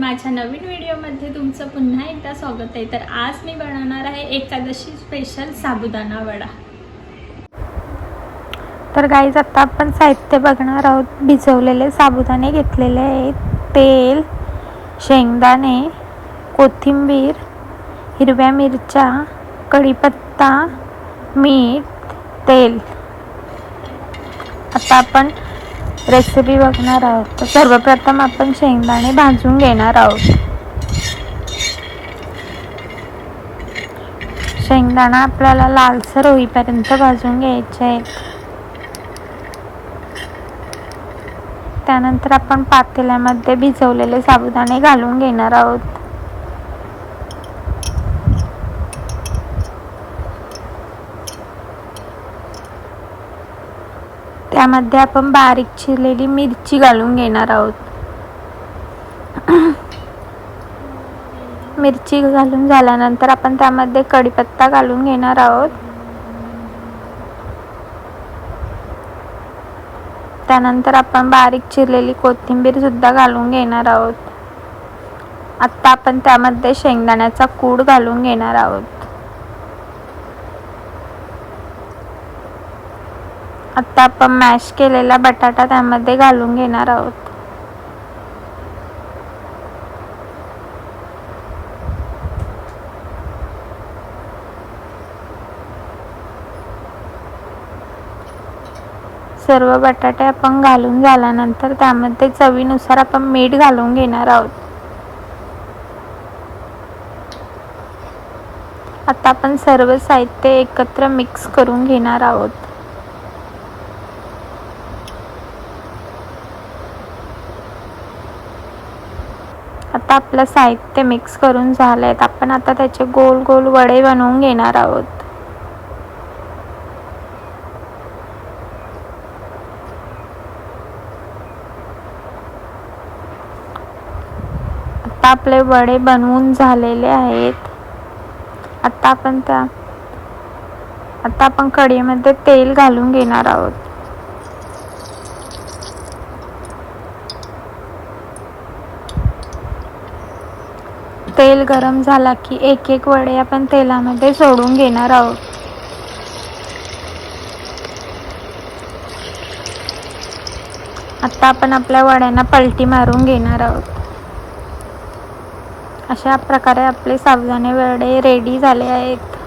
माझ्या नवीन व्हिडिओमध्ये तुमचं पुन्हा एकदा स्वागत आहे. तर आज मी बनवणार आहे एकादशी स्पेशल साबुदाणा वडा. तर गाईज आता आपण साहित्य बघणार आहोत. भिजवलेले साबुदाणे घेतलेले आहेत. तेल शेंगदाणे कोथिंबीर हिरव्या मिरच्या कढीपत्ता मीठ तेल. आता आपण रेसिपी बघणार आहोत. तर सर्वप्रथम आपण शेंगदाणे भाजून घेणार आहोत. शेंगदाणा आपल्याला लालसर होईपर्यंत भाजून घ्यायचे आहेत. त्यानंतर आपण पातेल्यामध्ये भिजवलेले साबुदाणे घालून घेणार आहोत. त्यामध्ये आपण बारीक चिरलेली मिरची घालून घेणार आहोत. मिरची घालून झाल्यानंतर आपण त्यामध्ये कढीपत्ता घालून घेणार आहोत. त्यानंतर आपण बारीक चिरलेली कोथिंबीर सुद्धा घालून घेणार आहोत. आत्ता आपण त्यामध्ये शेंगदाण्याचा कूड घालून घेणार आहोत. आत्ता आपण मॅश केलेला बटाटा त्यामध्ये घालून घेणार आहोत. सर्व बटाटे आपण घालून झाल्यानंतर त्यामध्ये चवीनुसार आपण मीठ घालून घेणार आहोत. आता आपण सर्व साहित्य एकत्र मिक्स करून घेणार आहोत. आता आपलं साहित्य मिक्स करून झालं आहेत आपण आता त्याचे गोल गोल वडे बनवून घेणार आहोत. आता आपले वडे बनवून झालेले आहेत. आता आपण त्या आता आपण कढईमध्ये तेल घालून घेणार आहोत. तेल गरम झाला की एक एक वडे आपण तेलामध्ये सोडून घेणार आहोत. आता आपण आपल्या वड्यांना पलटी मारून घेणार आहोत. अशा प्रकारे आपले साबुदाणे वडे रेडी झाले आहेत.